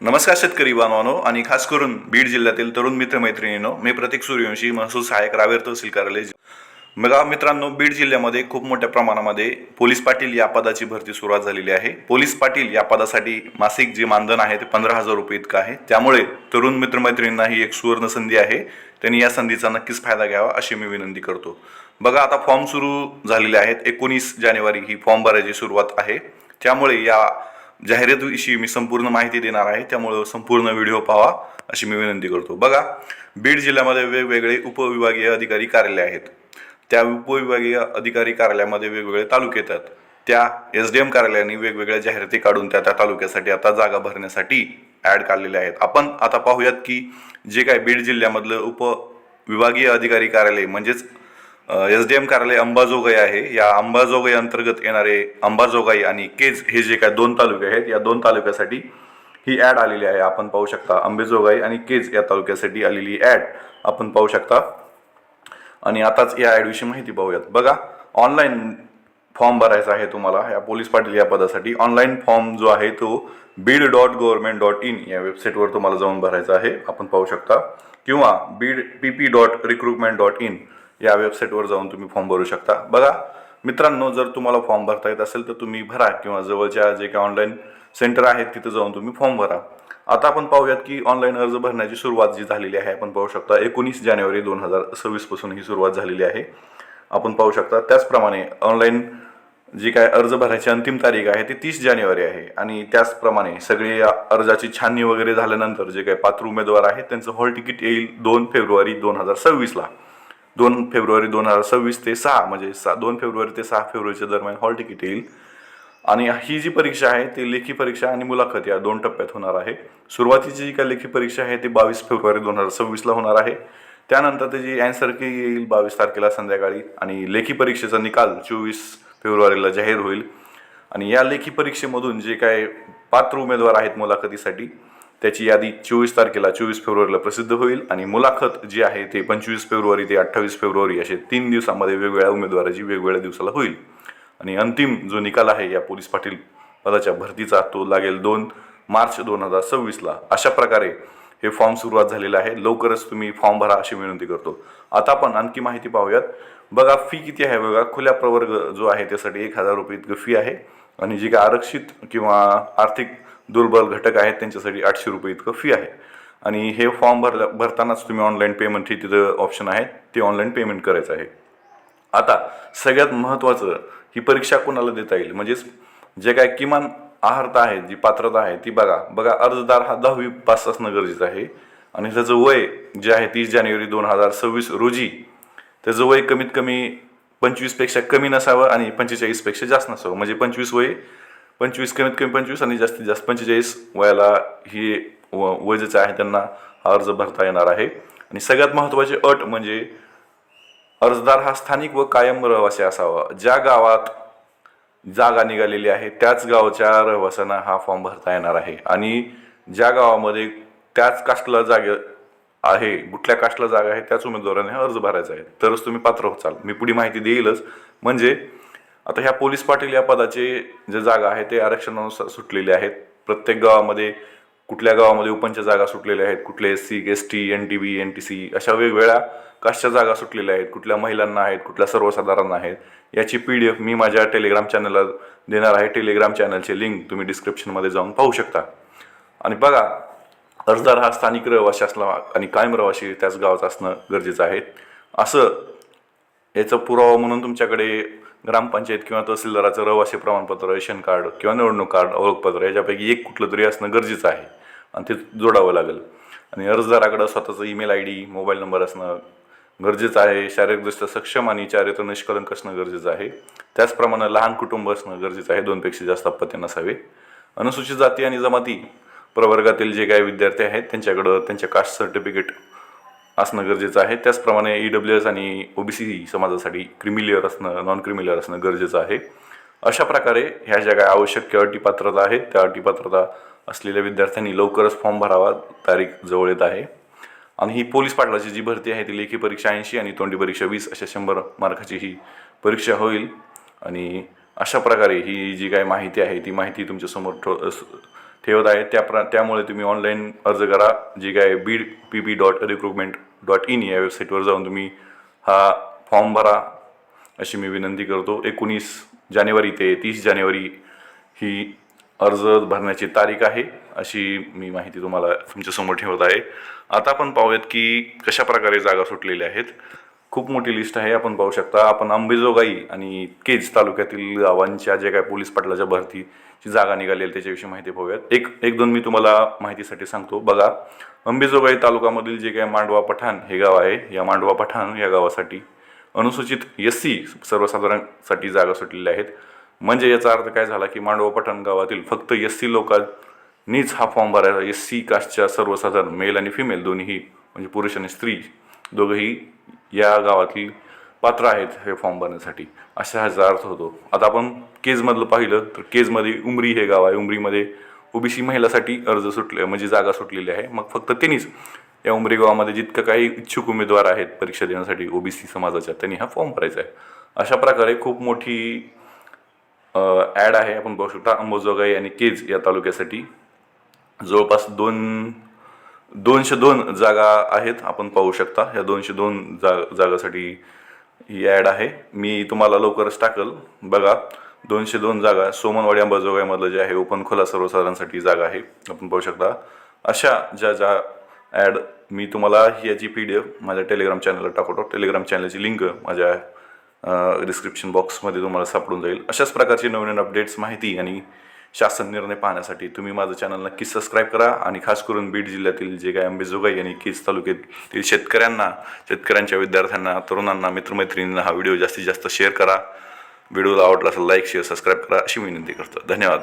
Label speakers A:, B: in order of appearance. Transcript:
A: नमस्कार शेतकरी बांधवांनो आणि खास करून बीड जिल्ह्यातील तरुण मित्रमैत्रिणींनो मी प्रतीक सूर्यवंशी महसूल सहाय्यक रावेर तहसील कार्यालय बघा मित्रांनो बीड जिल्ह्यामध्ये खूप मोठ्या प्रमाणामध्ये पोलीस पाटील या पदाची भरती सुरुवात झालेली आहे. पोलीस पाटील या पदासाठी मासिक जे मानधन आहे ते पंधरा हजार रुपये इतकं आहे. त्यामुळे तरुण मित्रमैत्रिणींना ही एक सुवर्ण संधी आहे. त्यांनी या संधीचा नक्कीच फायदा घ्यावा अशी मी विनंती करतो. बघा आता फॉर्म सुरू झालेले आहेत. एकोणीस जानेवारी ही फॉर्म भरायची सुरुवात आहे. त्यामुळे या जाहिरातीविषयी मी संपूर्ण माहिती देणार आहे त्यामुळं संपूर्ण व्हिडिओ पाहा अशी मी विनंती करतो. बघा बीड जिल्ह्यामध्ये वेगवेगळे उपविभागीय अधिकारी कार्यालय आहेत. त्या उपविभागीय अधिकारी कार्यालयामध्ये वेगवेगळे तालुके येतात. त्या एस डी एम कार्यालयाने वेगवेगळ्या जाहिराती काढून त्या त्या तालुक्यासाठी आता जागा भरण्यासाठी ॲड काढलेल्या आहेत. आपण आता पाहूयात की जे काय बीड जिल्ह्यामधलं उपविभागीय अधिकारी कार्यालय म्हणजेच एस डी एम कार्यालय अंबाजोगाई आहे. या अंबाजोगाई अंतर्गत येणारे अंबाजोगाई आणि केज हे जे काय दोन तालुके आहेत या दोन तालुक्यासाठी ही ॲड आलेली आहे. आपण पाहू शकता अंबेजोगाई आणि केज या तालुक्यासाठी आलेली ॲड आपण पाहू शकता. आणि आताच या ॲडविषयी माहिती पाहूयात. बघा ऑनलाईन फॉर्म भरायचा आहे तुम्हाला. या पोलीस पाटील या पदासाठी ऑनलाईन फॉर्म जो आहे तो Beed dot government dot in या वेबसाईटवर तुम्हाला जाऊन भरायचा आहे. आपण पाहू शकता. किंवा Beed P P dot recruitment dot in या वेबसाईटवर जाऊन तुम्ही फॉर्म भरू शकता. बघा मित्रांनो जर तुम्हाला फॉर्म भरता येत असेल तर तुम्ही भरा किंवा जवळच्या जे काही ऑनलाईन सेंटर आहेत तिथे जाऊन तुम्ही फॉर्म भरा. आता आपण पाहूयात की ऑनलाईन अर्ज भरण्याची सुरुवात जी झालेली आहे आपण पाहू शकता एकोणीस जानेवारी दोन हजार सव्वीसपासून ही सुरुवात झालेली आहे. आपण पाहू शकता त्याचप्रमाणे ऑनलाईन जी काय अर्ज भरायची अंतिम तारीख आहे ती तीस जानेवारी आहे. आणि त्याचप्रमाणे सगळे या अर्जाची छाननी वगैरे झाल्यानंतर जे काही पात्र उमेदवार आहेत त्यांचं हॉल तिकीट येईल दोन फेब्रुवारी दोन हजार सव्वीसला. दोन फेब्रुवारी दोन हजार सव्वीस ते सहा म्हणजे सा दोन फेब्रुवारी ते सहा फेब्रुवारीच्या दरम्यान हॉल तिकीट येईल. आणि ही जी परीक्षा आहे ती लेखी परीक्षा आणि मुलाखत या दोन टप्प्यात होणार आहे. सुरुवातीची जी काही लेखी परीक्षा आहे ती बावीस फेब्रुवारी दोन हजार सव्वीसला होणार आहे. त्यानंतर त्याची अँसर की येईल बावीस तारखेला संध्याकाळी आणि लेखी परीक्षेचा निकाल चोवीस फेब्रुवारीला जाहीर होईल. आणि या लेखी परीक्षेमधून जे काय पात्र उमेदवार आहेत मुलाखतीसाठी त्याची यादी चोवीस तारखेला चोवीस फेब्रुवारीला प्रसिद्ध होईल आणि मुलाखत जी आहे ते पंचवीस फेब्रुवारी ते अठ्ठावीस फेब्रुवारी असे तीन दिवसामध्ये वेगवेगळ्या उमेदवाराची वेगवेगळ्या दिवसाला होईल. आणि अंतिम जो निकाल आहे या पोलीस पाटील पदाच्या भरतीचा तो लागेल दोन मार्च दोन हजार सव्वीसला. अशा प्रकारे हे फॉर्म सुरुवात झालेलं आहे. लवकरच तुम्ही फॉर्म भरा अशी विनंती करतो. आता आपण आणखी माहिती पाहूयात. बघा फी किती आहे बघा? खुल्या प्रवर्ग जो आहे त्यासाठी एक हजार रुपये इतकं फी आहे. आणि जी काय आरक्षित किंवा आर्थिक दुर्बल घटक आहेत त्यांच्यासाठी आठशे रुपये इतकं फी आहे. आणि हे फॉर्म भरल्या भरतानाच तुम्ही ऑनलाईन पेमेंट ही तिथं ऑप्शन आहे ते ऑनलाईन पेमेंट करायचं आहे. आता सगळ्यात महत्त्वाचं ही परीक्षा कोणाला देता येईल? म्हणजेच जे काय किमान आहारता आहे जी पात्रता आहे ती बघा. बघा अर्जदार हा दहावी पास असणं गरजेचं आहे. आणि त्याचं वय जे आहे तीस जानेवारी दोन हजार सव्वीस रोजी त्याचं वय कमीत कमी पंचवीसपेक्षा कमी नसावं आणि पंचेचाळीसपेक्षा जास्त नसावं. म्हणजे पंचवीस वय पंचवीस कमीत कमी पंचवीस आणि जास्तीत जास्त पंचेचाळीस वयाला ही व वजेचं आहे त्यांना अर्ज भरता येणार आहे. आणि सगळ्यात महत्त्वाची अट म्हणजे अर्जदार हा स्थानिक व कायम रहिवासी असावा. ज्या गावात जागा निघालेली आहे त्याच गावच्या रहिवाशांना हा फॉर्म भरता येणार आहे. आणि ज्या गावामध्ये त्याच कास्टला जागे आहे कुठल्या कास्टला जागा आहे त्याच उमेदवाराने हा अर्ज भरायचा आहे. तरच तुम्ही पात्र होचाल. मी पुढे माहिती देईलच. म्हणजे आता ह्या पोलीस पाटील या पदाचे जे जागा आहे ते आरक्षणानुसार सुटलेले आहेत. प्रत्येक गावामध्ये कुठल्या गावामध्ये उपनच्या जागा सुटलेल्या आहेत? कुठले S C S T N T B N T C अशा वेगवेगळ्या कास्टच्या जागा सुटलेल्या आहेत. कुठल्या महिलांना आहेत कुठल्या सर्वसाधारण आहेत? याची पी डी एफ मी माझ्या टेलिग्राम चॅनलला देणार आहे. टेलिग्राम चॅनलचे लिंक तुम्ही डिस्क्रिप्शनमध्ये जाऊन पाहू शकता. आणि बघा अर्जदार हा स्थानिक रहिवासी असला आणि कायम रहिवासी त्याच गावाचा असणं गरजेचं आहे. असं याचा पुरावा म्हणून तुमच्याकडे ग्रामपंचायत किंवा तहसीलदाराचं रहिवासी प्रमाणपत्र रेशन कार्ड किंवा निवडणूक कार्ड ओळखपत्र याच्यापैकी एक कुठलं तरी असणं गरजेचं आहे. आणि ते जोडावं लागेल. आणि अर्जदाराकडं स्वतःचं email I D mobile number असणं गरजेचं आहे. शारीरिकदृष्ट्या सक्षम आणि चारित्र निष्कलंक असणं गरजेचं आहे. त्याचप्रमाणे लहान कुटुंब असणं गरजेचं आहे. दोनपेक्षा जास्त अपत्य नसावे. अनुसूचित जाती आणि जमाती प्रवर्गातील जे काही विद्यार्थी आहेत त्यांच्याकडं त्यांच्या कास्ट सर्टिफिकेट असणं गरजेचं आहे. त्याचप्रमाणे ई डब्ल्यू एस आणि ओ बी सी समाजासाठी क्रिमिलियर असणं नॉन क्रिमिलियर असणं गरजेचं आहे. अशा प्रकारे ह्या ज्या काय आवश्यक अटी पात्रता आहेत त्या अटी पात्रता असलेल्या विद्यार्थ्यांनी लवकरच फॉर्म भरावा तारीख जवळ येत आहे. आणि ही पोलीस पाटलाची जी भरती आहे ती लेखी परीक्षा ऐंशी आणि तोंडी परीक्षा वीस अशा शंभर मार्काची ही परीक्षा होईल. आणि अशा प्रकारे ही जी काही माहिती आहे ती माहिती तुमच्यासमोर ठो अस- ठेवत आहे. त्या प्र त्यामुळे तुम्ही ऑनलाईन अर्ज करा. जे काय Beed P B dot recruitment dot in या वेबसाईटवर जाऊन तुम्ही हा फॉर्म भरा. अशी मी विनंती करतो. एकोणीस जानेवारी ते तीस जानेवारी ही अर्ज भरण्याची तारीख आहे. अशी मी माहिती तुम्हाला तुमच्यासमोर ठेवत आहे. आता आपण पाहूयात की कशा प्रकारे जागा सुटलेल्या आहेत. खूप मोठी लिस्ट आहे आपण पाहू शकता. आपण अंबेजोगाई आणि केज तालुक्यातील गावांच्या जे काय पोलीस पाटलाच्या भरतीची जागा निघाली आहे त्याच्याविषयी माहिती पाहूयात. एक एक दोन मी तुम्हाला माहितीसाठी सांगतो. बघा अंबेजोगाई तालुक्यामधील जे काय मांडवा पठाण हे गाव आहे या मांडवा पठाण या गावासाठी अनुसूचित एस सी सर्वसाधारणसाठी जागा सुटलेल्या आहेत. म्हणजे याचा अर्थ काय झाला की मांडवा पठाण गावातील फक्त एस सी लोकांनीच हा फॉर्म भरायचा. एस सी कास्टच्या सर्वसाधारण मेल आणि फिमेल दोन्ही म्हणजे पुरुष आणि स्त्री दोघंही या गावातील पात्र आहेत हे फॉर्म भरण्यासाठी. अशा ह्याचा अर्थ होतो. आता आपण केजमधलं पाहिलं तर केजमध्ये उमरी हे गाव आहे. उमरीमध्ये ओबीसी महिलासाठी अर्ज सुटले म्हणजे जागा सुटलेली आहे. मग फक्त त्यांनीच या उमरी गावामध्ये जितकं काही इच्छुक उमेदवार आहेत परीक्षा देण्यासाठी ओबीसी समाजाच्या त्यांनी हा फॉर्म भरायचा आहे. अशा प्रकारे खूप मोठी ॲड आहे. आपण पाहू शकता अंबाजोगाई आणि केज या तालुक्यासाठी. जवळपास दोन दोनशे दोन जागा आहेत आपण पाहू शकता. ह्या दोनशे दोन जा जागासाठी ही ॲड आहे. मी तुम्हाला लवकरच टाकल. बघा दोनशे दोन जागा. सोमनवाडी अंबाजोगाईमधलं जे आहे ओपन खुला सर्वसाधारणसाठी जागा आहे. आपण पाहू शकता. अशा ज्या ज्या ॲड मी तुम्हाला याची पी डी एफ माझ्या टेलिग्राम चॅनलला टाकतो. टेलिग्राम चॅनलची लिंक माझ्या डिस्क्रिप्शन बॉक्समध्ये तुम्हाला सापडून जाईल. अशाच प्रकारची नवीन अपडेट्स माहिती आणि शासन निर्णय पाहण्यासाठी तुम्ही माझं चॅनल नक्की सबस्क्राईब करा आणि खास करून बीड जिल्ह्यातील जे काय अंबेजोगाई आणि केज तालुक्यातील शेतकऱ्यांना शेतकऱ्यांच्या विद्यार्थ्यांना तरुणांना मित्रमैत्रिणींना हा व्हिडिओ जास्तीत जास्त शेअर करा. व्हिडिओला आवडला असेल लाईक शेअर सबस्क्राईब करा अशी विनंती करतो. धन्यवाद.